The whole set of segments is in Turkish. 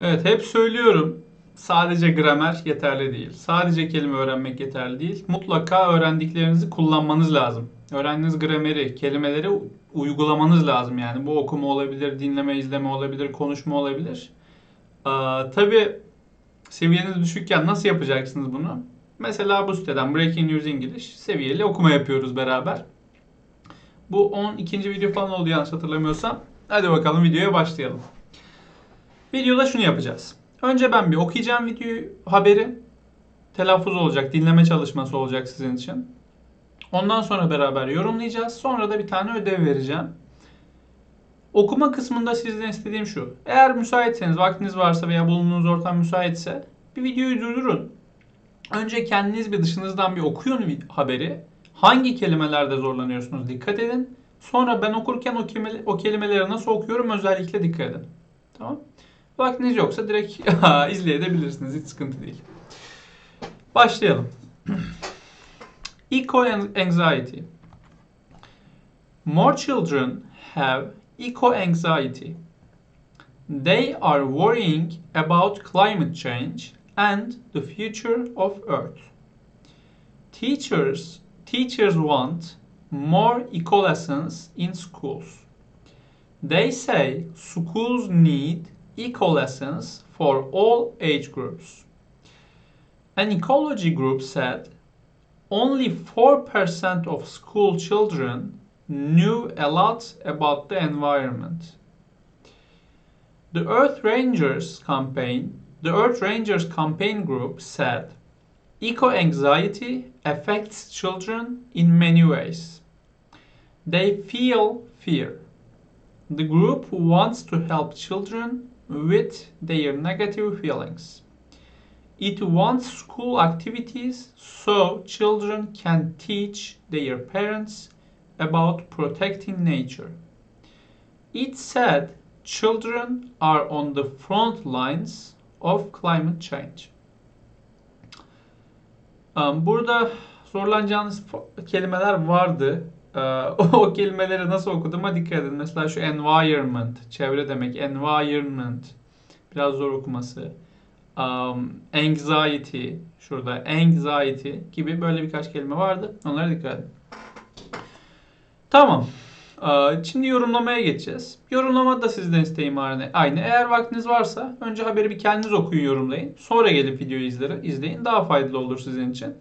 Evet hep söylüyorum. Sadece gramer yeterli değil. Sadece kelime öğrenmek yeterli değil. Mutlaka öğrendiklerinizi kullanmanız lazım. Öğrendiğiniz grameri, kelimeleri uygulamanız lazım yani. Bu okuma olabilir, dinleme, izleme olabilir, konuşma olabilir. Aa, tabii seviyeniz düşükken nasıl yapacaksınız bunu? Mesela bu siteden Breaking News English seviyeli okuma yapıyoruz beraber. Bu 12. video falan oldu yanlış hatırlamıyorsam. Hadi bakalım videoya başlayalım. Videoda şunu yapacağız. Önce ben bir okuyacağım videoyu, haberi. Telaffuz olacak, dinleme çalışması olacak sizin için. Ondan sonra beraber yorumlayacağız. Sonra da bir tane ödev vereceğim. Okuma kısmında sizden istediğim şu. Eğer müsaitseniz, vaktiniz varsa veya bulunduğunuz ortam müsaitse bir videoyu durdurun. Önce kendiniz bir dışınızdan bir okuyun haberi. Hangi kelimelerde zorlanıyorsunuz dikkat edin. Sonra ben okurken o, kelime, o kelimeleri nasıl okuyorum özellikle dikkat edin. Tamam. Vaktiniz yoksa direkt izleyebilirsiniz. Hiç sıkıntı değil. Başlayalım. Eco-anxiety. More children have eco-anxiety. They are worrying about climate change and the future of Earth. Teachers, teachers want more eco lessons in schools. They say schools need eco lessons for all age groups. An ecology group said only 4% of school children knew a lot about the environment. The Earth Rangers campaign, the Earth Rangers campaign group said eco anxiety affects children in many ways. They feel fear. The group wants to help children with their negative feelings. It wants school activities so children can teach their parents about protecting nature. It said children are on the front lines of climate change. Um, Burada zorlanacağınız kelimeler vardı. Ee, O kelimeleri nasıl okuduğuma dikkat edin. Mesela şu environment, çevre demek. Environment. Biraz zor okuması. Um, anxiety, şurada anxiety gibi böyle birkaç kelime vardı. Onlara dikkat edin. Tamam. Ee, Şimdi yorumlamaya geçeceğiz. Yorumlama da sizden isteğim aynı. Eğer vaktiniz varsa önce haberi bir kendiniz okuyun, yorumlayın. Sonra gelip videoyu izle- izleyin. Daha faydalı olur sizin için.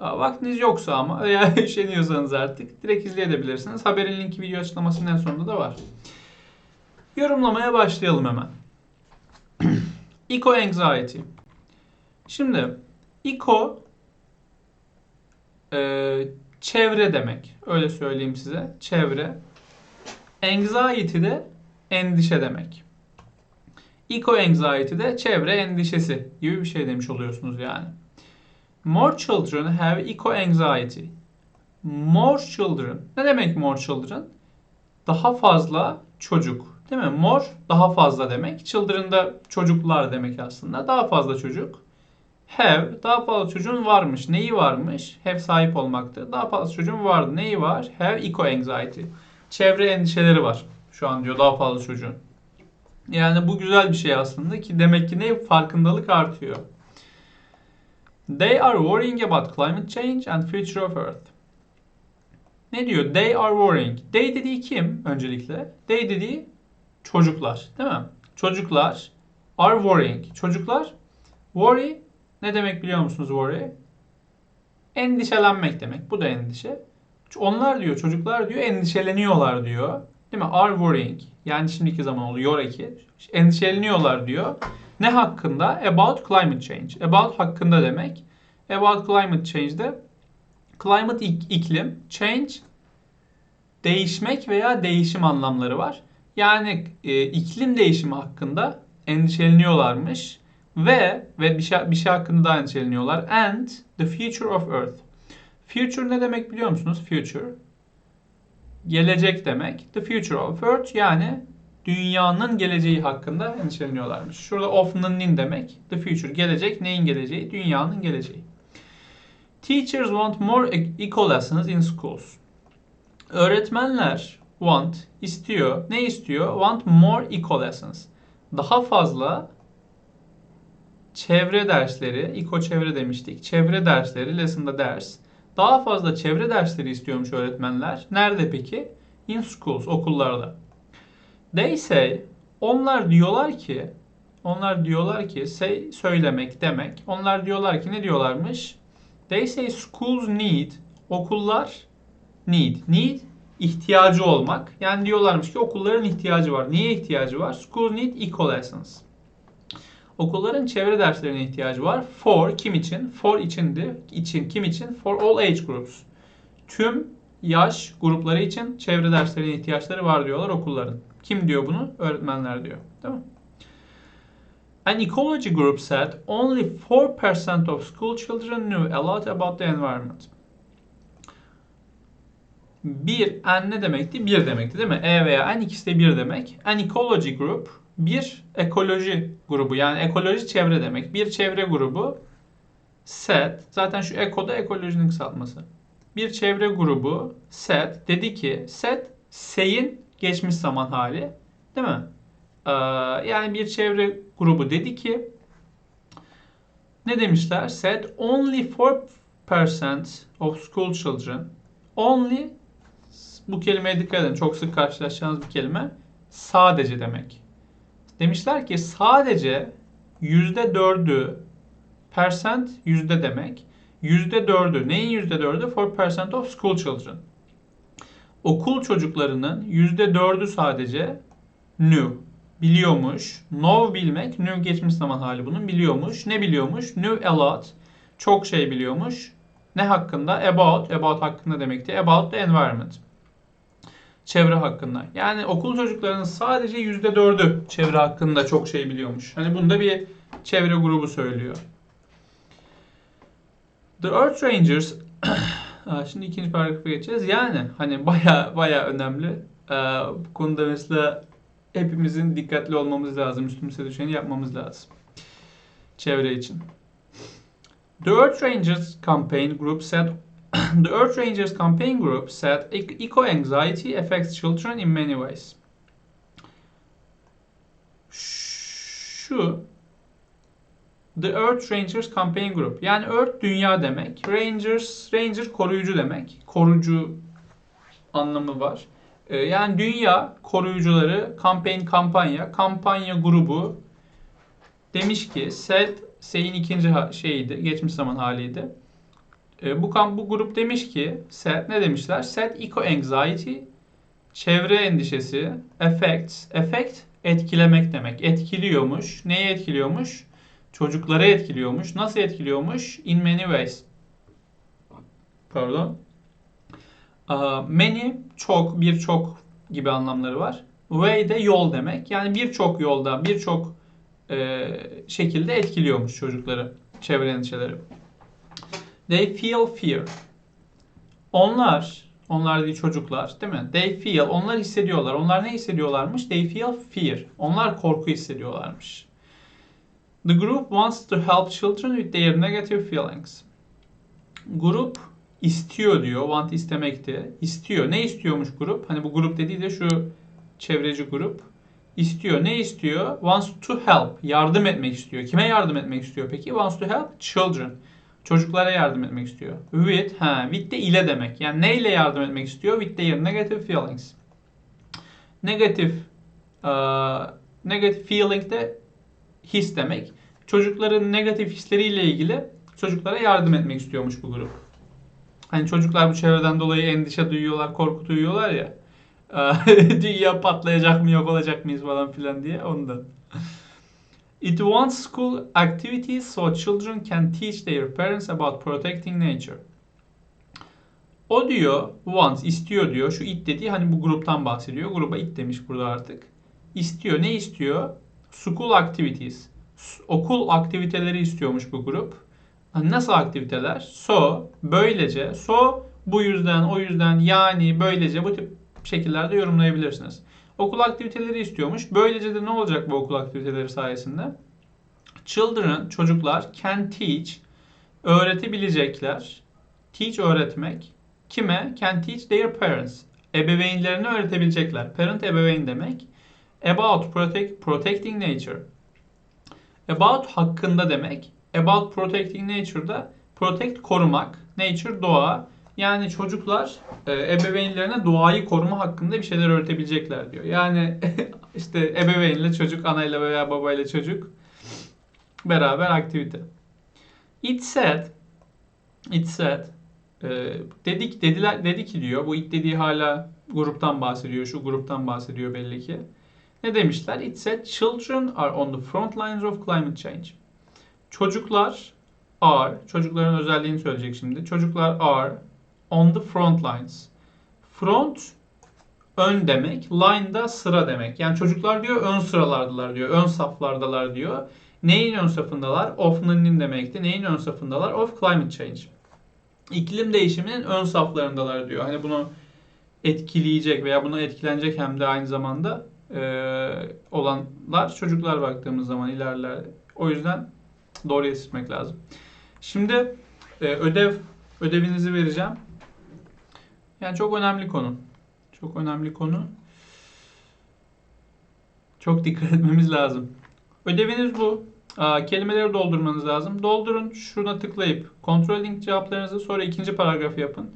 Vaktiniz yoksa ama veya üşeniyorsanız artık direkt izleyebilirsiniz. Haberin linki video açıklamasının en sonunda da var. Yorumlamaya başlayalım hemen. Eco anxiety. Şimdi eco e, çevre demek. Öyle söyleyeyim size. Çevre. Anxiety de endişe demek. Eco anxiety de çevre endişesi gibi bir şey demiş oluyorsunuz yani. More children have eco anxiety. More children. Ne demek more children? Daha fazla çocuk. Değil mi? More daha fazla demek. Children da çocuklar demek aslında. Daha fazla çocuk. Have daha fazla çocuğun varmış. Neyi varmış? Have sahip olmaktı. Daha fazla çocuğun vardı. Neyi var? Have eco anxiety. Çevre endişeleri var. Şu an diyor daha fazla çocuğun. Yani bu güzel bir şey aslında ki demek ki ne farkındalık artıyor. They are worrying about climate change and future of Earth. Ne diyor? They are worrying. They dediği kim öncelikle? They dediği çocuklar, değil mi? Çocuklar are worrying. Çocuklar worry ne demek biliyor musunuz worry? Endişelenmek demek. Bu da endişe. Onlar diyor, çocuklar diyor endişeleniyorlar diyor. Değil mi? Are worrying. Yani şimdiki zaman oluyor eki. Endişeleniyorlar diyor. Ne hakkında? About climate change. About hakkında demek. About climate change de climate ik- iklim, change değişmek veya değişim anlamları var. Yani e, iklim değişimi hakkında endişeleniyorlarmış ve ve bir şey, bir şey hakkında da endişeleniyorlar. And the future of Earth. Future ne demek biliyor musunuz? Future. Gelecek demek. The future of Earth yani dünyanın geleceği hakkında endişeleniyorlarmış. Şurada of'nın nin demek. The future gelecek. Neyin geleceği? Dünyanın geleceği. Teachers want more e- eco lessons in schools. Öğretmenler want istiyor. Ne istiyor? Want more eco lessons. Daha fazla çevre dersleri, İko çevre demiştik. Çevre dersleri, lesson'da ders. Daha fazla çevre dersleri istiyormuş öğretmenler. Nerede peki? In schools, okullarda. They say, onlar diyorlar ki, onlar diyorlar ki, say söylemek demek. Onlar diyorlar ki ne diyorlarmış? They say schools need, okullar need. Need ihtiyacı olmak. Yani diyorlarmış ki okulların ihtiyacı var. Niye ihtiyacı var? Schools need eco lessons. Okulların çevre derslerine ihtiyacı var. For kim için? For içindi. İçin kim için? For all age groups. Tüm yaş grupları için çevre derslerine ihtiyaçları var diyorlar okulların. Kim diyor bunu? Öğretmenler diyor. Değil mi? An ecology group said only 4% of school children knew a lot about the environment. Bir, an ne demekti? Bir demekti değil mi? E veya an ikisi de bir demek. An ecology group, bir ekoloji grubu yani ekoloji çevre demek. Bir çevre grubu set, zaten şu eko da ekolojinin kısaltması. Bir çevre grubu set dedi ki set say'in geçmiş zaman hali değil mi? Ee, yani bir çevre grubu dedi ki ne demişler? Said only 4% of school children only bu kelimeye dikkat edin. Çok sık karşılaşacağınız bir kelime. Sadece demek. Demişler ki sadece yüzde dördü percent yüzde demek. Yüzde dördü. Neyin yüzde dördü? 4% of school children. Okul çocuklarının yüzde dördü sadece knew. Biliyormuş. Know bilmek. Knew geçmiş zaman hali bunun. Biliyormuş. Ne biliyormuş? Knew a lot. Çok şey biliyormuş. Ne hakkında? About. About hakkında demekti. About the environment. Çevre hakkında. Yani okul çocuklarının sadece yüzde dördü çevre hakkında çok şey biliyormuş. Hani bunda bir çevre grubu söylüyor. The Earth Rangers Şimdi ikinci paragrafa geçeceğiz. Yani hani baya baya önemli. Ee, bu konuda mesela hepimizin dikkatli olmamız lazım. Üstümüze düşeni yapmamız lazım. Çevre için. The Earth Rangers campaign group said The Earth Rangers campaign group said eco-anxiety affects children in many ways. Şu The Earth Rangers Campaign Group. Yani Earth dünya demek. Rangers, Ranger koruyucu demek. Korucu anlamı var. Ee, yani dünya koruyucuları campaign kampanya, kampanya grubu demiş ki said say'in ikinci şeyiydi, geçmiş zaman haliydi. Ee, bu kamp bu grup demiş ki said ne demişler? Said eco anxiety çevre endişesi, effects, effect etkilemek demek. Etkiliyormuş. Neyi etkiliyormuş? Çocukları etkiliyormuş. Nasıl etkiliyormuş? In many ways. Pardon. Many çok, birçok gibi anlamları var. Way de yol demek. Yani birçok yolda, birçok e, şekilde etkiliyormuş çocukları, çevre endişeleri. They feel fear. Onlar, onlar değil çocuklar değil mi? They feel, onlar hissediyorlar. Onlar ne hissediyorlarmış? They feel fear. Onlar korku hissediyorlarmış. The group wants to help children with their negative feelings. Grup istiyor diyor. Want istemekti. İstiyor. Ne istiyormuş grup? Hani bu grup dediği de şu çevreci grup. İstiyor. Ne istiyor? Wants to help. Yardım etmek istiyor. Kime yardım etmek istiyor peki? Wants to help children. Çocuklara yardım etmek istiyor. With, ha, with de ile demek. Yani neyle yardım etmek istiyor? With their negative feelings. Negative uh, negative feeling de his demek. Çocukların negatif hisleriyle ilgili çocuklara yardım etmek istiyormuş bu grup. Hani çocuklar bu çevreden dolayı endişe duyuyorlar, korku duyuyorlar ya. Dünya patlayacak mı yok olacak mıyız falan filan diye ondan. It wants school activities so children can teach their parents about protecting nature. O diyor, wants, istiyor diyor. Şu it dediği hani bu gruptan bahsediyor. Gruba it demiş burada artık. İstiyor. Ne istiyor? School activities. Okul aktiviteleri istiyormuş bu grup. Nasıl aktiviteler? So, böylece, so bu yüzden, o yüzden, yani, böylece bu tip şekillerde yorumlayabilirsiniz. Okul aktiviteleri istiyormuş. Böylece de ne olacak bu okul aktiviteleri sayesinde? Children, çocuklar can teach, öğretebilecekler. Teach öğretmek. Kime? Can teach their parents. Ebeveynlerini öğretebilecekler. Parent ebeveyn demek. About protect, protecting nature. About hakkında demek. About protecting nature'da protect korumak. Nature doğa. Yani çocuklar e, ebeveynlerine doğayı koruma hakkında bir şeyler öğretebilecekler diyor. Yani işte ebeveynle çocuk, anayla veya babayla çocuk beraber aktivite. It said, it said, e, dedik dediler dedi ki diyor. Bu it dediği hala gruptan bahsediyor. Şu gruptan bahsediyor belli ki. Ne demişler? It said children are on the front lines of climate change. Çocuklar are, çocukların özelliğini söyleyecek şimdi. Çocuklar are on the front lines. Front ön demek, line da sıra demek. Yani çocuklar diyor ön sıralardalar diyor, ön saflardalar diyor. Neyin ön safındalar? Of'nın demekti. Neyin ön safındalar? Of climate change. İklim değişiminin ön saflarındalar diyor. Hani bunu etkileyecek veya buna etkilenecek hem de aynı zamanda olanlar çocuklar baktığımız zaman ilerler. O yüzden doğruya seçmek lazım. Şimdi e, ödev ödevinizi vereceğim. Yani çok önemli konu. Çok önemli konu. Çok dikkat etmemiz lazım. Ödeviniz bu. Kelimeleri doldurmanız lazım. Doldurun. Şuna tıklayıp controlling cevaplarınızı sonra ikinci paragrafı yapın.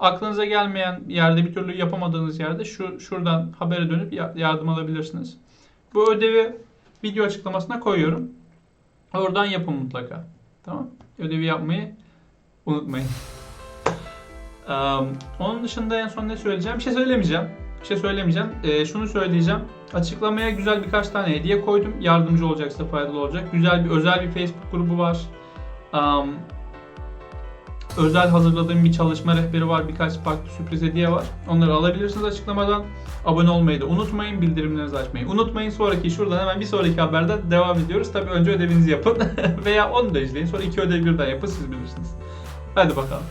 Aklınıza gelmeyen yerde bir türlü yapamadığınız yerde şu şuradan habere dönüp ya- yardım alabilirsiniz. Bu ödevi video açıklamasına koyuyorum. Oradan yapın mutlaka. Tamam? Ödevi yapmayı unutmayın. Eee, onun dışında en son ne söyleyeceğim? Bir şey söylemeyeceğim. Bir şey söylemeyeceğim. Eee, şunu söyleyeceğim. Açıklamaya güzel birkaç tane hediye koydum. Yardımcı olacaksa faydalı olacak. Güzel bir özel bir Facebook grubu var. Am, özel hazırladığım bir çalışma rehberi var. Birkaç farklı sürpriz hediye var. Onları alabilirsiniz açıklamadan. Abone olmayı da unutmayın. Bildirimlerinizi açmayı unutmayın. Sonraki şuradan hemen bir sonraki haberden devam ediyoruz. Tabii önce ödevinizi yapın. Veya onu da izleyin. Sonra iki ödev birden yapın. Siz bilirsiniz. Hadi bakalım.